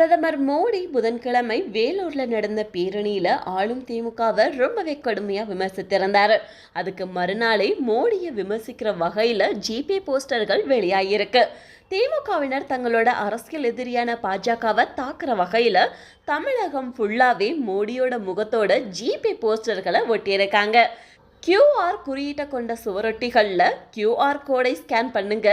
பிரதமர் மோடி புதன்கிழமை வேலூர்ல நடந்த பேரணியில ஆளும் திமுகவை ரொம்பவே கடுமையா விமர்சித்திருந்தாரு. அதுக்கு மறுநாளே மோடியை விமர்சிக்கிற வகையில ஜிபே போஸ்டர்கள் வெளியாகியிருக்கு. திமுகவினர் தங்களோட அரசியல் எதிரியான பாஜகவை தாக்குற வகையில் தமிழகம் ஃபுல்லாகவே மோடியோட முகத்தோட ஜிபே போஸ்டர்களை ஒட்டியிருக்காங்க. கியூஆர் குறியீட்டை கொண்ட சுவரொட்டிகளில் கியூஆர் கோடை ஸ்கேன் பண்ணுங்க.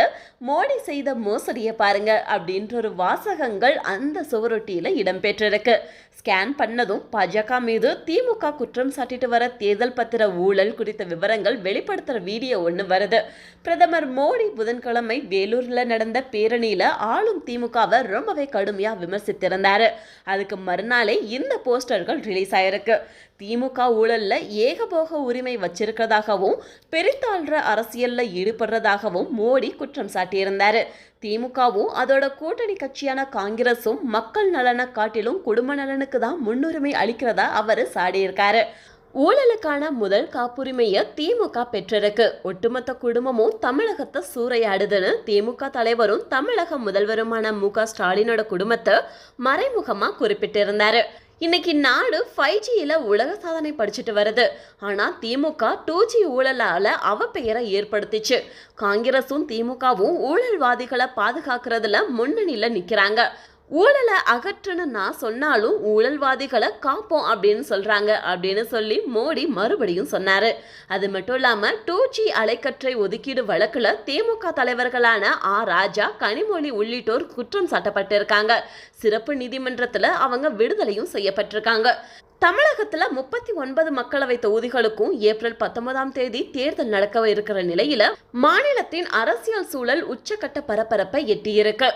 மோடி செய்த மோசடியை பாருங்க அப்படின்ற ஒரு வாசகங்கள் அந்த சுவரொட்டியில் இடம்பெற்றிருக்கு. ஸ்கேன் பண்ணதும் பாஜக மீது திமுக குற்றம் சாட்டிட்டு வர தேர்தல் பத்திர ஊழல் குறித்த விவரங்கள் வெளிப்படுத்துகிற வீடியோ ஒன்று வருது. பிரதமர் மோடி புதன்கிழமை வேலூரில் நடந்த பேரணியில் ஆளும் திமுகவை ரொம்பவே கடுமையாக விமர்சித்திருந்தார். அதுக்கு மறுநாளே இந்த போஸ்டர்கள் ரிலீஸ் ஆயிருக்கு. திமுக ஊழலில் ஏகபோக உரிமை வச்சு வச்சிருக்கிறதாகவும் பெரித்தாழ்ற அரசியல்ல ஈடுபடுறதாகவும் மோடி குற்றம் சாட்டியிருந்தார். திமுகவும் அதோட கூட்டணி கட்சியான காங்கிரஸும் மக்கள் நலனை காட்டிலும் குடும்ப நலனுக்கு தான் முன்னுரிமை அளிக்கிறதா அவர் சாடியிருக்காரு. ஊழலுக்கான முதல் காப்புரிமையை திமுக பெற்றிருக்கு. ஒட்டுமொத்த குடும்பமும் தமிழகத்தை சூறையாடுதுன்னு திமுக தலைவரும் தமிழக முதல்வருமான மு க ஸ்டாலினோட குடும்பத்தை மறைமுகமாக குறிப்பிட்டிருந்தாரு. இன்னைக்கு நாடு ஃபைவ் ஜியில் உலக சாதனை படிச்சுட்டு வருது. ஆனால் திமுக டூ ஜி ஊழலால் அவ பெயரை ஏற்படுத்திச்சு. காங்கிரஸும் திமுகவும் ஊழல்வாதிகளை பாதுகாக்கிறதுல முன்னணியில் நிற்கிறாங்க ஊழலை அகற்றுன்னு நான் சொன்னாலும் ஊழல்வாதிகளை காப்போம் அப்படின்னு சொல்கிறாங்க அப்படின்னு சொல்லி மோடி மறுபடியும் சொன்னார். அது மட்டும் இல்லாமல் டூ ஜி அலைக்கற்றை ஒதுக்கீடு வழக்கில் திமுக தலைவர்களான ஆ ராஜா கனிமொழி உள்ளிட்டோர் குற்றம் சாட்டப்பட்டிருக்காங்க. சிறப்பு நீதிமன்றத்தில் அவங்க விடுதலையும் செய்யப்பட்டிருக்காங்க. தமிழகத்தில் முப்பத்தி ஒன்பது மக்களவை தொகுதிகளுக்கும் ஏப்ரல் பத்தொன்பதாம் தேதி தேர்தல் நடக்க இருக்கிற நிலையில மாநிலத்தின் அரசியல் சூழல் உச்சக்கட்ட பரபரப்பை எட்டியிருக்கு.